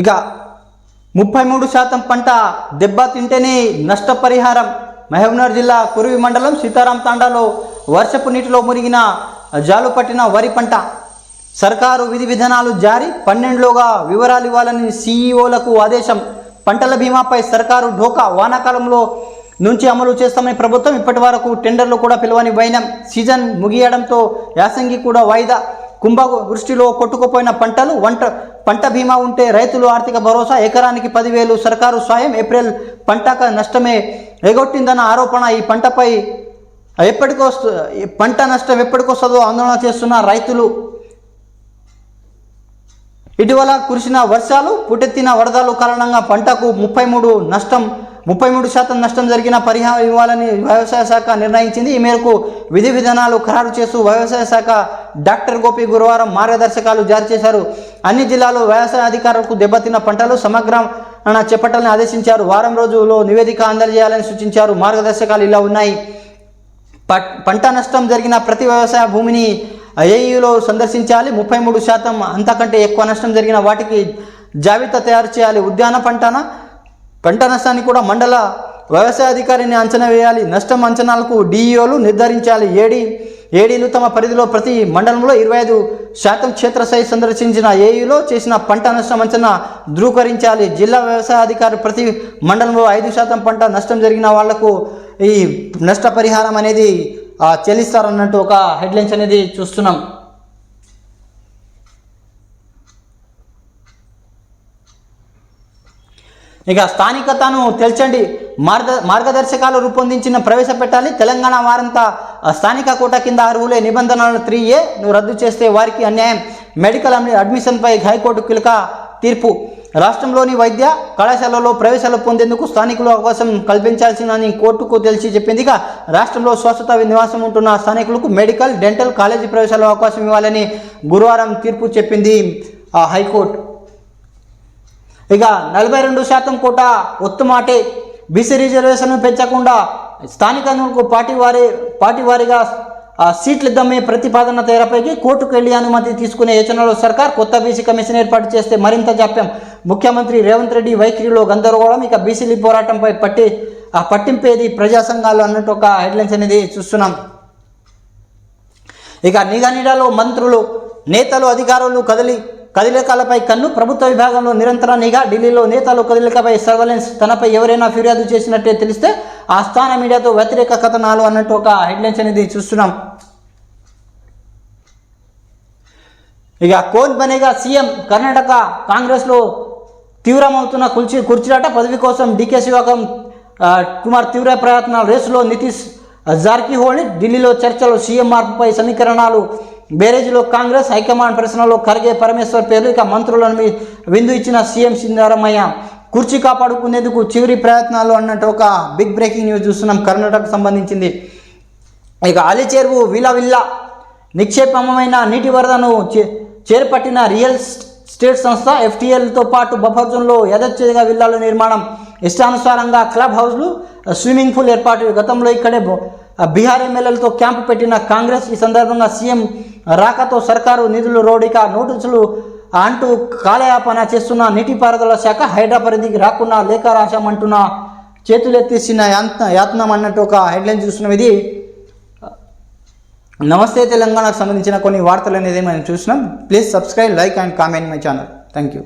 ఇక ముప్పై మూడు శాతం పంట దెబ్బతింటేనే నష్టపరిహారం. మహబూబ్నగర్ జిల్లా కురువి మండలం సీతారాం తాండాలో వర్షపు నీటిలో మురిగిన జాలు పట్టిన వరి పంట. సర్కారు విధి విధానాలు జారీ పన్నెండులోగా వివరాలు ఇవ్వాలని సీఈఓలకు ఆదేశం. పంటల బీమాపై సర్కారు ఢోకా వానాకాలంలో నుంచి అమలు చేస్తామని ప్రభుత్వం ఇప్పటి వరకు టెండర్లు కూడా పిలవని వైనం. సీజన్ ముగియడంతో యాసంగి కూడా వాయిదా. కుంభ వృష్టిలో కొట్టుకుపోయిన పంటలు వంట పంట బీమా ఉంటే రైతులు ఆర్థిక భరోసా ఎకరానికి పదివేలు సర్కారు సాయం ఏప్రిల్ పంటక నష్టమే ఎగొట్టిందన్న ఆరోపణ ఈ పంటపై ఎప్పటికొస్తు పంట నష్టం ఎప్పటికొస్తుందో ఆందోళన చేస్తున్న రైతులు. ఇటీవల కురిసిన వర్షాలు పుట్టెత్తిన వరదలు కారణంగా పంటకు ముప్పై మూడు నష్టం ముప్పై మూడు శాతం నష్టం జరిగిన పరిహారం ఇవ్వాలని వ్యవసాయ శాఖ నిర్ణయించింది. ఈ మేరకు విధి విధానాలు ఖరారు చేస్తూ వ్యవసాయ శాఖ డాక్టర్ గోపి గురువారం మార్గదర్శకాలు జారీ చేశారు. అన్ని జిల్లాలో వ్యవసాయ అధికారులకు దెబ్బతిన్న పంటలు సమగ్రణ చేపట్టాలని ఆదేశించారు. వారం రోజుల్లో నివేదిక అందజేయాలని సూచించారు. మార్గదర్శకాలు ఇలా ఉన్నాయి. పంట నష్టం జరిగిన ప్రతి వ్యవసాయ భూమిని ఏఈలో సందర్శించాలి. ముప్పై మూడు శాతం అంతకంటే ఎక్కువ నష్టం జరిగిన వాటికి జాబితా తయారు చేయాలి. ఉద్యాన పంటన పంట నష్టాన్ని కూడా మండల వ్యవసాయ అధికారిని అంచనా వేయాలి. నష్టం అంచనాలకు డిఈఓలు నిర్ధారించాలి. ఏడీ ఏడీలు తమ పరిధిలో ప్రతి మండలంలో ఇరవై ఐదు శాతం క్షేత్రస్థాయి సందర్శించిన ఏయులో చేసిన పంట నష్టం అంచనా ధృవీకరించాలి. జిల్లా వ్యవసాయ అధికారి ప్రతి మండలంలో ఐదు శాతం పంట నష్టం జరిగిన వాళ్ళకు ఈ నష్టపరిహారం అనేది చెల్లిస్తారన్నట్టు ఒక హెడ్లైన్స్ అనేది చూస్తున్నాం. ఇక స్థానికతను తెల్చండి. మార్గ మార్గదర్శకాలు రూపొందించిన ప్రవేశపెట్టాలి. తెలంగాణ వారంతా స్థానిక కోట కింద అర్హులే నిబంధనలు త్రీ ఏ నువ్వు రద్దు చేస్తే వారికి అన్యాయం. మెడికల్ అడ్మిషన్పై హైకోర్టు కీలక తీర్పు. రాష్ట్రంలోని వైద్య కళాశాలలో ప్రవేశాలు పొందేందుకు స్థానికులు అవకాశం కల్పించాల్సిందని కోర్టుకు తెలిసి చెప్పింది. ఇక రాష్ట్రంలో స్వస్థత నివాసం ఉంటున్న స్థానికులకు మెడికల్ డెంటల్ కాలేజీ ప్రవేశాలు అవకాశం ఇవ్వాలని గురువారం తీర్పు చెప్పింది ఆ హైకోర్టు. ఇక నలభై రెండు శాతం కోట ఒత్తుమాటే. బీసీ రిజర్వేషన్ పెంచకుండా స్థానికంగా పార్టీ వారి పార్టీ వారిగా ఆ, సీట్లు ప్రతిపాదన తెరపైకి కోర్టుకు వెళ్ళి అనుమతి తీసుకునే యోచనలో సర్కార్ కొత్త బీసీ కమిషన్ ఏర్పాటు చేస్తే మరింత జాప్యం. ముఖ్యమంత్రి రేవంత్ రెడ్డి వైఖరిలో గందరగోళం ఇక బీసీల పోరాటంపై పట్టి ఆ పట్టింపేది ప్రజా సంఘాలు అన్నట్టు ఒక హెడ్లైన్స్ అనేది చూస్తున్నాం. ఇక నిఘా మంత్రులు నేతలు అధికారులు కదిలి కదలికలపై కన్ను ప్రభుత్వ విభాగంలో నిరంతర నిఘా ఢిల్లీలో నేతలు కదలికపై సర్వలెన్స్ తనపై ఎవరైనా ఫిర్యాదు చేసినట్టే తెలిస్తే ఆ స్థాన మీడియాతో వ్యతిరేక కథనాలు అన్నట్టు ఒక హెడ్లైన్స్ అనేది చూస్తున్నాం. ఇక కోన్ బనేగా సీఎం కర్ణాటక కాంగ్రెస్లో తీవ్రమవుతున్న కుర్చీ కుర్చీలాట పదవి కోసం డీకే శివకం కుమార్ తీవ్ర ప్రయత్నాలు. రేసులో నితీష్ జార్కిహోళి ఢిల్లీలో చర్చలు సీఎం మార్పుపై సమీకరణాలు బేరేజ్లో కాంగ్రెస్ హైకమాండ్ ప్రశ్నలో ఖర్గే పరమేశ్వర్ పేర్లు. ఇక మంత్రులను విందు ఇచ్చిన సీఎం సింధారమయ్య కుర్చీ కాపాడుకునేందుకు చివరి ప్రయత్నాలు అన్నట్టు ఒక బిగ్ బ్రేకింగ్ న్యూస్ చూస్తున్నాం కర్ణాటకకు సంబంధించింది. ఇక అలిచేరువు చెరువు విల్ల నిక్షేపమైన నీటి వరదను చే- చేపట్టిన రియల్ స్టేట్ సంస్థ ఎఫ్టీఎల్తో పాటు బఫర్ జోన్లో విల్లాల నిర్మాణం. ఇష్టానుసారంగా క్లబ్ హౌస్లు స్విమ్మింగ్ పూల్ ఏర్పాటు. గతంలో ఇక్కడే బీహార్ ఎమ్మెల్యేలతో క్యాంపు పెట్టిన కాంగ్రెస్ ఈ సందర్భంగా సీఎం రాకతో సర్కారు నిధులు రోడిక నోటీసులు అంటూ కాలయాపన చేస్తున్న నీటిపారుదల శాఖ హైడ్రా పరిధికి రాకుండా లేఖ రాశామంటున్న చేతులెత్తేసిన యాత్న యాత్నం అన్నట్టు ఒక హెడ్లైన్ చూస్తున్నాం. ఇది నమస్తే తెలంగాణకు సంబంధించిన కొన్ని వార్తలు అనేది మనం చూసినాం please subscribe like and comment my channel. Thank you.